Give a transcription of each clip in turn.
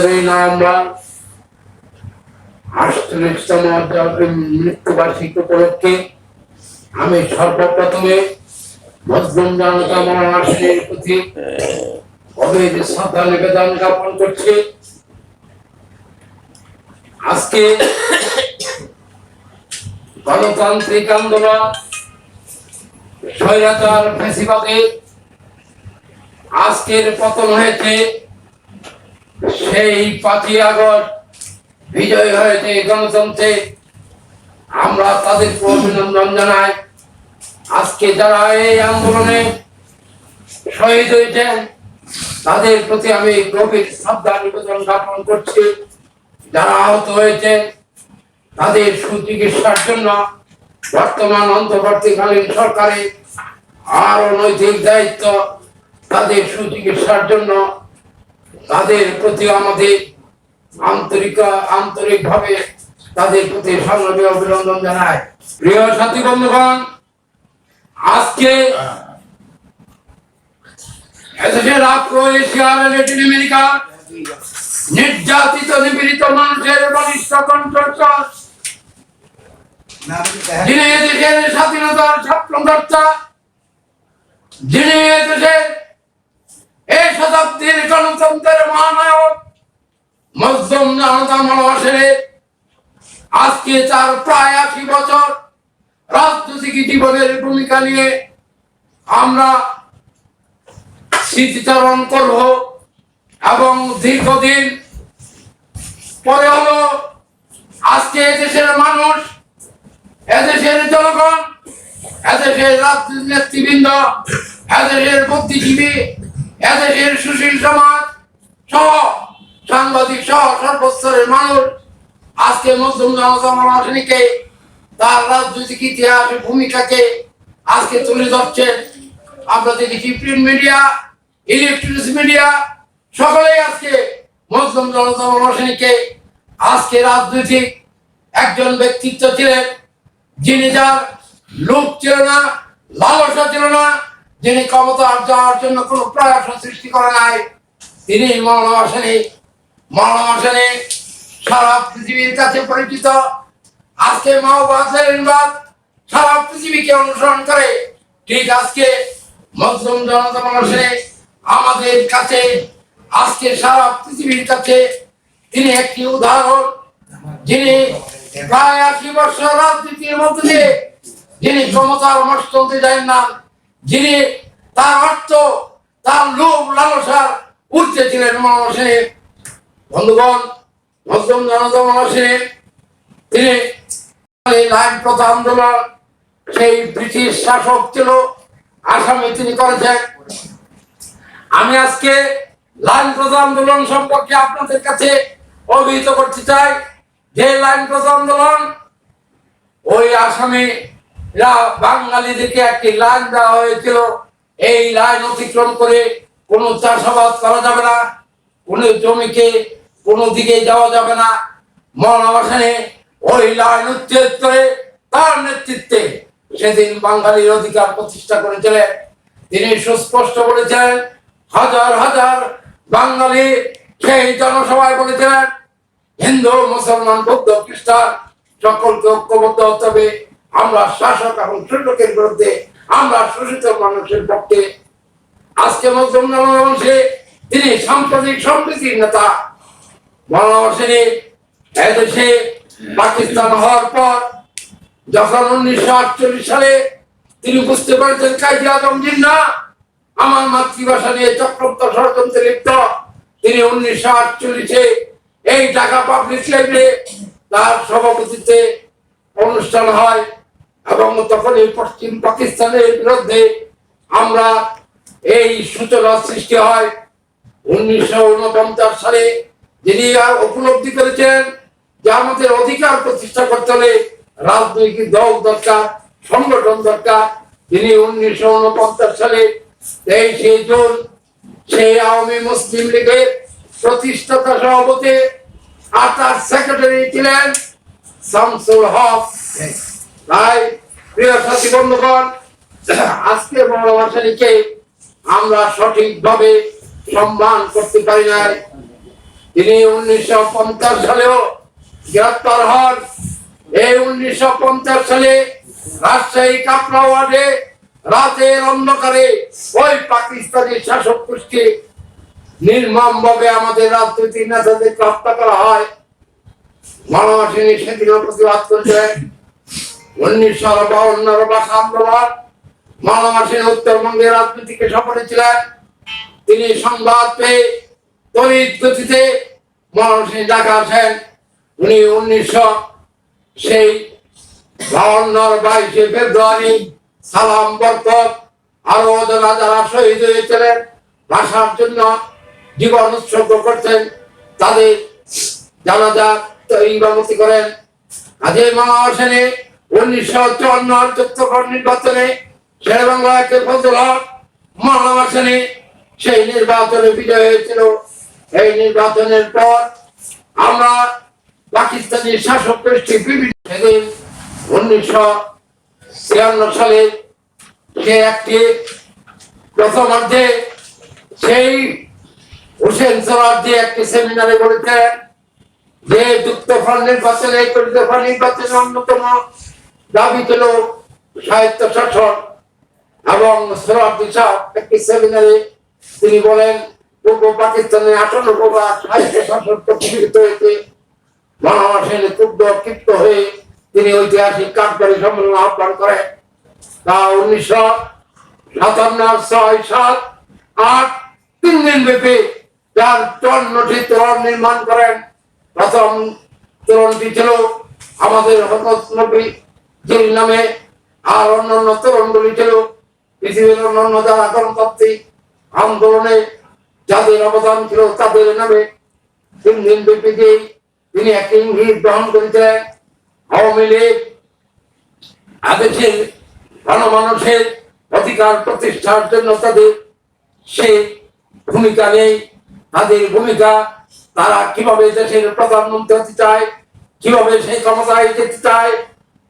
সতেরোই নভেম্বর আটচল্লিশতম মৃত্যুবার্ষিকী উপলক্ষে আমি সর্বপ্রথমে মজলুম জনতা মহাশয়ের প্রতি অবেদ শ্রদ্ধা নিবেদন জ্ঞাপন করছি। আজকে গণতান্ত্রিক আন্দোলন, স্বৈরাচার ফেসিবাদে আজকের পতন হয়েছে সেই পাঁচই আগস্ট বিজয় হয়েছে গণতন্ত্রে। আমরা তাদের অভিনন্দন জানাই আজকে যারা এই আন্দোলনে শহীদ হয়েছেন, তাদের প্রতি আমি গভীর শ্রদ্ধা নিবেদন জ্ঞাপন করছি। যারা আহত হয়েছে তাদের সুচিকিৎসার জন্য বর্তমান অন্তর্বর্তীকালীন সরকারের আরও নৈতিক দায়িত্ব তাদের সুচিকিৎসার জন্য তাদের প্রতি আমাদের আন্তরিক, আন্তরিকভাবে তাদের প্রতি সংগ্রামী অভিনন্দন জানায় প্রিয় সাথী বন্ধুগণ, আজকে আমেরিকা। নির্যাতিত, নিপীড়িত মানুষের বলিষ্ঠ যিনি এদেশের স্বাধীনতার স্বপ্নদর্তা যিনি এদেশের শতাব্দীর গণতন্ত্রের মহানায়ক আজকে তার প্রায় আশি বছর রাজনৈতিক জীবনের ভূমিকা নিয়ে আমরা স্মৃতিচারণ করব এবং দীর্ঘদিন পরে হলো আজকে দেশের মানুষ, এদেশের জনগণ, এদেশের রাজনীতি নেতৃবৃন্দ এদেশের বুদ্ধিজীবী এদেশের সুশীল সমাজ সহ সাংবাদিক সহ সর্বস্তরের মানুষ আজকে মজলুম জনতা মহাসনীকে তার রাজনৈতিক ইতিহাস ভূমিকাকে আজকে তুলে ধরছেন আমরা দেখেছি প্রিন্ট মিডিয়া ইলেকট্রনিক্স মিডিয়া সকলেই আজকে মজলুম জনতা মহাসনীকে আজকে রাজনৈতিক একজন ব্যক্তিত্ব ছিলেন, যিনি যার লোক ছিল না, লালসা ছিল না যিনি ক্ষমতা যাওয়ার জন্য কোনো প্রয়াস সৃষ্টি করে নাই, তিনি মৌলানা সেনী সারা পৃথিবীর কাছে পরিচিত। আজকে মাওবাদ সারা পৃথিবীকে অনুসরণ করে, ঠিক আজকে মজলুম জনতা মানুষে আমাদের কাছে, আজকে সারা পৃথিবীর কাছে তিনি একটি উদাহরণ। যিনি প্রায় আশি বছর রাজনীতির মধ্যে যিনি ক্ষমতার মস্ততে দেন না যিনি তার অর্থ তার লোভ লালসার উঠতে ছিলেন মানুষে বন্ধুগণ মজলুম জনতা মানুষে তিনি লাইন প্রথা আন্দোলন, সেই ব্রিটিশ শাসক ছিল, আসামে তিনি করেছেন। আমি আজকে লাইন প্রথা আন্দোলন সম্পর্কে আপনাদের কাছে অভিহিত করতে চাই। যে লাইন প্রথা আন্দোলন, ওই আসামে বাঙালিদেরকে একটি লাইন দেওয়া হয়েছিল। এই লাইন অতিক্রম করে কোনো চাষাবাদ করা যাবে না, কোনো জমিকে কোনো দিকে যাওয়া যাবে না। মহাবাসানে ওই লাইন উচ্ছেদ করে তার নেতৃত্বে সেদিন বাঙালির অধিকার প্রতিষ্ঠা করেছিলেন। তিনি সুস্পষ্ট বলেছেন হাজার হাজার বাঙালি সেই জনসভায় বলেছিলেন, হিন্দু, মুসলমান, বৌদ্ধ, খ্রিস্টান, সকলকে ঐক্যবদ্ধ হতে হবে। আমরা শাসক এবং শোষকের বিরুদ্ধে আমরা শোষিত মানুষের পক্ষে আজকে মজলুম মানুষে তিনি সাম্প্রতিক সম্প্রীতির নেতা। বাংলাদেশে এদেশে পাকিস্তান হওয়ার পর যখন উনিশশো আটচল্লিশ সালে তিনি বুঝতে পারছেন কাজী আজম জিন্না, আমার মাতৃভাষা নিয়ে চক্রান্ত ষড়যন্ত্রে লিপ্ত, তিনি উনিশশো আটচল্লিশে এই ঢাকা পাবলিক লাইব্রেরি তার সভাপতিতে অনুষ্ঠান হয়। এবং তখনই পশ্চিম পাকিস্তানের বিরুদ্ধে আমরা এই সূচনা সৃষ্টি হয়, উনিশশো উনপঞ্চাশ সালে যিনি উপলব্ধি করেছেন যে আমাদের অধিকার প্রতিষ্ঠা করতে হলে রাজনৈতিক দল দরকার, সংগঠন দরকার, তিনি উনিশশো উনপঞ্চাশ সালে তেইশে জুন সেই আওয়ামী মুসলিম লীগের প্রতিষ্ঠাতা সভাপতি আর তার সেক্রেটারি ছিলেন শামসুল হক। তাই প্রিয় সাথী বন্ধুগণ, আজকে মহাভাষানীকে আমরা সঠিকভাবে সম্মান করতে পারি নাই। তিনি উনিশশো পঞ্চাশ সালেও গ্রেপ্তার হন। এই উনিশশো পঞ্চাশ সালে রাজশাহী কাপড়া ওয়ার্ডে রাতের অন্ধকারে ওই পাকিস্তানি শাসক গোষ্ঠী নির্মম ভাবে আমাদের রাজনৈতিক নেতাদেরকে হত্যা করা হয়। মানবাসিনী সেদিনও প্রতিবাদ করেছিলেন। উনিশশো বাউন্ন ভাষা আন্দোলন মানবাসিনী উত্তরবঙ্গের রাজনীতিকে সফরে ছিলেন। তিনি সংবাদ পেয়ে তড়িৎ গতিতে মনসিং ঢাকা আসেন উনি উনিশশো সেই বাউন্নর বাইশে ফেব্রুয়ারি সালাম বরকত আরও যারা যারা শহীদ হয়েছিলেন ভাষার জন্য জীবন উৎসর্গ করছেন, তাদের জানাজা ইমামতি করেন। আজকে মামা হোসেনে উনিশশো চুয়ান্ন চতুর্থ নির্বাচনে সেই নির্বাচনে বিজয় হয়েছিল। এই শাসক উনিশশো ছিয়ান্ন সালে সে একটি প্রথমার্ধে সেই হোসেন সরার্জি একটি সেমিনারে বলেছেন যে যুক্ত ফল নির্বাচনে ফল নির্বাচনের অন্যতম দাবি ছিল সাহিত্য শাসন এবং সরার্জি সাহ একটি সেমিনারে। তিনি বলেন, পূর্ব পাকিস্তানের আসন্ন প্রভা সাহিত্য শাসন প্রতিষ্ঠিত হয়েছে। সেন ক্ষুব্ধ ক্ষিপ্ত হয়ে তিনি ঐতিহাসিক কার্যকরী সম্মেলন আহ্বান করেন। তা উনিশশো সাতান্ন ছয় সাত আট তিন দিন ব্যাপী যার চুয়ান্নটি তোরণ নির্মাণ করেন। প্রথম তোরণটি ছিল আমাদের হরমত জির নামে আর অন্যান্য তোরণগুলি ছিল পৃথিবীর অন্যান্য যারা গণতান্ত্রিক আন্দোলনে যাদের অবদান ছিল তাদের নামে তিন দিন ব্যাপী তিনি একটি ইঙ্গিত গ্রহণ করেছিলেন। আওয়ামী লীগ আদেশের গণমানুষের অধিকার প্রতিষ্ঠার জন্য তাদের সে ভূমিকা নেই। তাদের ভূমিকা তারা কীভাবে দেশের প্রধানমন্ত্রী হতে চায়, কীভাবে সেই ক্ষমতায় যেতে চায়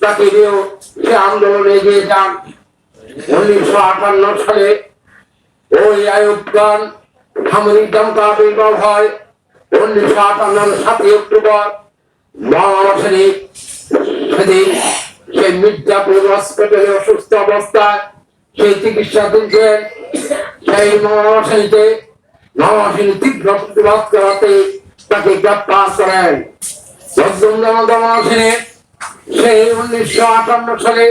তাকে নিয়েও সে আন্দোলনে এগিয়ে যান। উনিশশো আটান্ন সালে ওই আয়ুবগান সামরিক জনতা আবির্ভাব হয়। উনিশশো আটান্ন সাতই অক্টোবর মহামাসে সেদিন সেই মির্জাপুর হসপিটালে অসুস্থ অবস্থায় সেই চিকিৎসা দিচ্ছেন। সেই মহামাসীতে মহামাসীর তীব্র প্রতিবাদ করাতে তাকে গ্রেপ্তার করেন। মহামাসিনে সেই উনিশশো আটান্ন সালে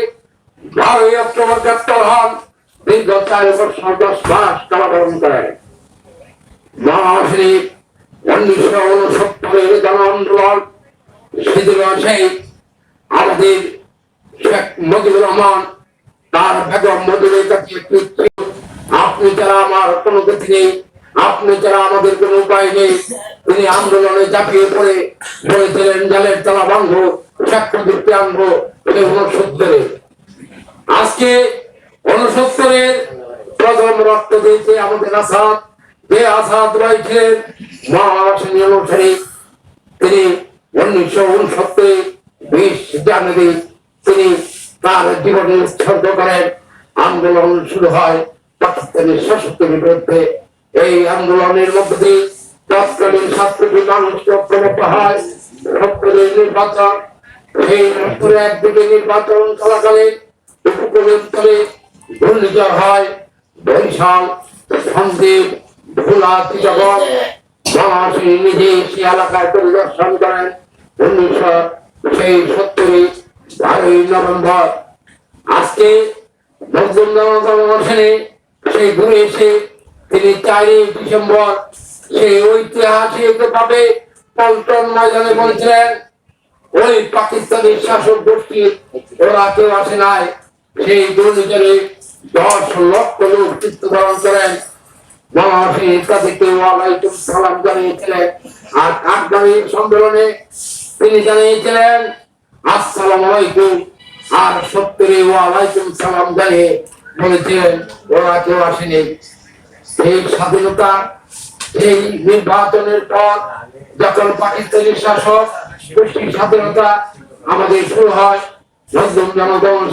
বারোই অক্টোবর গ্রেপ্তার হন দীর্ঘ চার বছর দশ মাস কারাবরণ করেন মহামাসিনী উনিশশো উনসত্তরের জন আন্দোলন সেদিন সেই আমাদের শেখ মুজিবুর রহমান তার বেগম মজুরের কাছে আপনি যারা আমার কোনো গতি নেই আপনি যারা আমাদের কোনো উপায় নেই তিনি আন্দোলনে ঝাঁপিয়ে পড়ে বলেছিলেন, জালের তালা ভাঙ্গ শেখ মুজিবকে আনব এই উনসত্তরে আজকে উনসত্তরের প্রথম রক্ত দিয়েছে আমাদের আসাদ, যে আসাদ রয়েছিলেন মহাসিনী অনুসারী তিনি উনিশশো উনসত্তরে বিশ জানুয়ারি তিনি তার জীবনে উৎসর্গ করেন। আন্দোলন শুরু হয় পাকিস্তানের শাসকের বিরুদ্ধে। এই আন্দোলনের মধ্যে দিয়ে তৎকালীন ছাত্রটি প্রমুখ হয়। সত্তরের নির্বাচন সেই সত্তরে একদিকে নির্বাচন চলাকালীন উপকূলে ঘূর্ণিঝড় হয়, বরিশাল এলাকায় পরিদর্শন করেন সেই সত্তরে বারোই নভেম্বর। আজকে নজরুল হোসেনে সেই ঘুরে এসে তিনি চারই ডিসেম্বর সেই ঐতিহাসিক ভাবে পল্টন ময়দানে বলছিলেন ওই পাকিস্তানি শাসক গোষ্ঠী ওরা কেউ আসে নাই। সেই দুর্নীতিরে দশ লক্ষ লোক মৃত্যুবরণ করেন। সালাম আর সালাম স্বাধীনতা এই নির্বাচনের পর যখন পাকিস্তানি শাসক গোষ্ঠীর স্বাধীনতা আমাদের শুরু হয়। মধ্যম জনগণ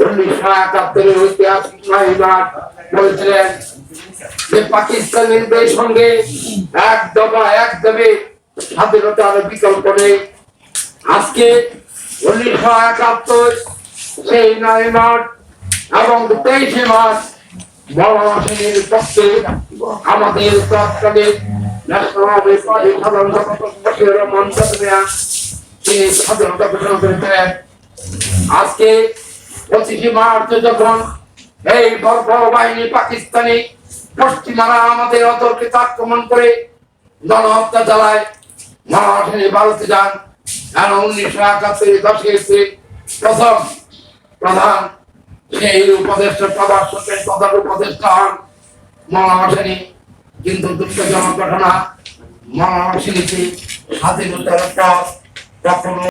উনিশশো একাত্তরের ঐতিহাসিক যে সঙ্গে এক এক স্বাধীনতার বিকল্প নেই। আজকে উনিশশো একাত্তর সেই নয় মার্চ এবং তেইশে মার্চ পক্ষে আমাদের তৎকালীন বশির রহমান চৌধুরী তিনি স্বাধীনতা আজকে পঁচিশে মার্চ যখন এই বর্বর বাহিনী পাকিস্তানি পশ্চিমারা আমাদের অতর্কিত আক্রমণ করে গণহত্যা চালায় মহাসেনী ভারতে যান। আর উনিশশো একাত্তরে দশে এপ্রিল প্রথম প্রধান সেই উপদেষ্টা, প্রধান সরকারের প্রধান উপদেষ্টা হন সেনী কিন্তু দুঃখজনক ঘটনা সেনীকে স্বাধীনতার পর কখনো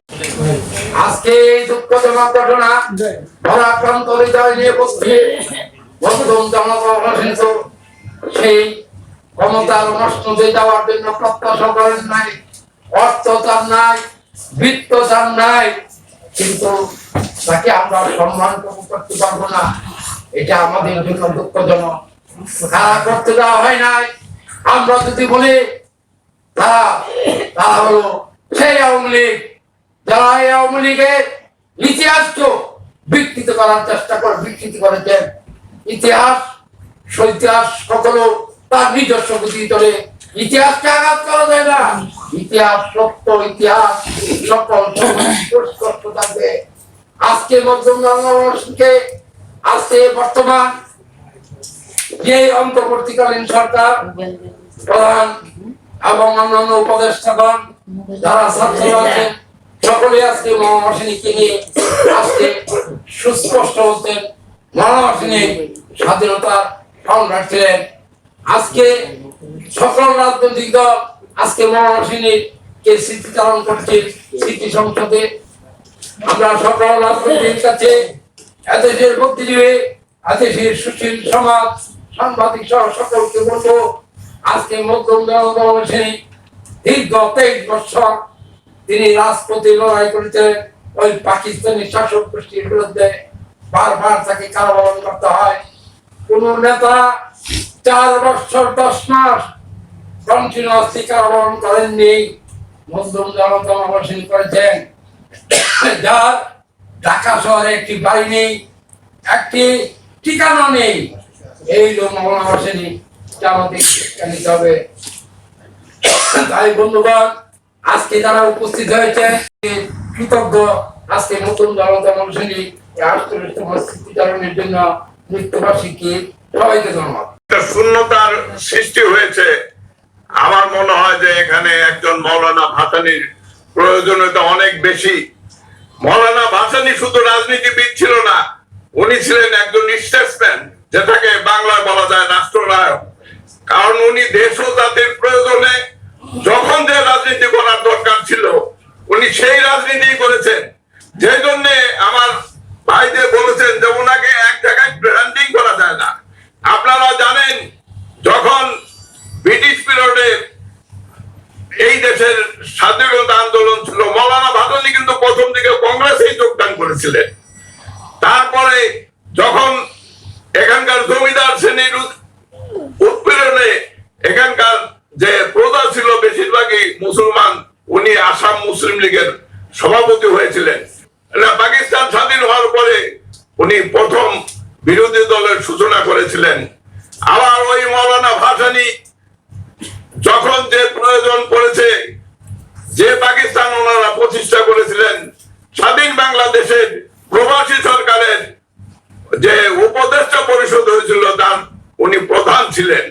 আজকে এই দুঃখজনক ঘটনা ধরাক্রান্ত হৃদয় নিয়ে বসছে বন্ধুম জনগণ কিন্তু সেই ক্ষমতার নষ্টতে যাওয়ার জন্য প্রত্যাশা করেন নাই, অর্থ তার নাই, বৃত্ত তার নাই, কিন্তু তাকে আমরা সম্মান করতে পারব না। এটা আমাদের জন্য দুঃখজনক। তারা করতে দেওয়া হয় নাই। আমরা যদি বলি তারা তারা হলো সেই আওয়ামী লীগ। যারা এই আওয়ামী লীগের ইতিহাসকে বিকৃত করার চেষ্টা করে করেছেন ইতিহাস তার নিজস্ব ইতিহাসকে আঘাত করা যায় না। ইতিহাস সত্য, ইতিহাস সকল আজকে মধ্যম আজকে বর্তমান যে অন্তর্বর্তীকালীন সরকার, প্রধান এবং অন্যান্য উপদেষ্টাগণ, যারা ছাত্র আছেন সকলে আজকে মহামাসিনীকে নিয়ে আজকে সুস্পষ্ট হচ্ছেন মহামাসিনী স্বাধীনতার সম্রাট ছিলেন। আজকে সকল রাজনৈতিক দল আজকে মহামাসিনীর কে স্মৃতিচারণ করছে স্মৃতি সংসদে। আমরা সকল রাজনৈতিক কাছে এদেশের বুদ্ধিজীবী, এদেশের সুশীল সমাজ সাংবাদিক সহ সকলকে বলব, আজকে মধ্যম জনগণের দীর্ঘ তেইশ বছর তিনি রাজপথে লড়াই করেছিলেন। ওই পাকিস্তানি শাসক গোষ্ঠীর বিরুদ্ধে বারবার তাকে কারাবরণ করতে হয়। কোন নেতা চার বছর, দশ মাস কন্টিনিউসলি কারাবরণ করেননি। মধ্যম জনতা করেছেন। যার ঢাকা শহরে একটি বাড়ি নেই, একটি ঠিকানা নেই। এই লোক শিক্ষা নিতে হবে। তাই বন্ধুগণ, আজকে যারা উপস্থিত হয়েছে কৃতজ্ঞ, আজকে নতুন জনতা মানুষেরই শূন্যতার সৃষ্টি হয়েছে। আমার মনে হয় যে এখানে একজন ভাসানির প্রয়োজনীয়তা অনেক বেশি। মৌলানা ভাসানি শুধু রাজনীতিবিদ ছিল না, উনি ছিলেন একজন স্টেটসম্যান যেটাকে বাংলায় বলা যায় রাষ্ট্রনায়ক। কারণ উনি দেশ ও জাতির প্রয়োজনে যখন যে রাজনীতি করার দরকার ছিল, উনি সেই রাজনীতি করেছেন। যে জন্য আমার ভাইদের বলেছেন যে ওনাকে এক জায়গায় ব্র্যান্ডিং করা যায় না আপনারা জানেন যখন ব্রিটিশ পিরিয়ডে এই দেশের স্বাধীনতা আন্দোলন ছিল মৌলানা ভাসানী কিন্তু প্রথম দিকে কংগ্রেসেই যোগদান করেছিলেন তারপরে যখন এখানকার জমিদার শ্রেণির উৎ- উৎপীড়নে এখানকার যে প্রজা ছিল বেশিরভাগই মুসলমান উনি আসাম মুসলিম লীগের সভাপতি হয়েছিলেন। পাকিস্তান স্বাধীন হওয়ার পরে উনি প্রথম বিরোধী দলের সূচনা করেছিলেন। আবার ওই মৌলানা ভাসানী যখন যে প্রয়োজন পড়েছে, যে পাকিস্তান ওনারা প্রতিষ্ঠা করেছিলেন, স্বাধীন বাংলাদেশের প্রবাসী সরকারের যে উপদেষ্টা পরিষদ হয়েছিল, তার উনি প্রধান ছিলেন।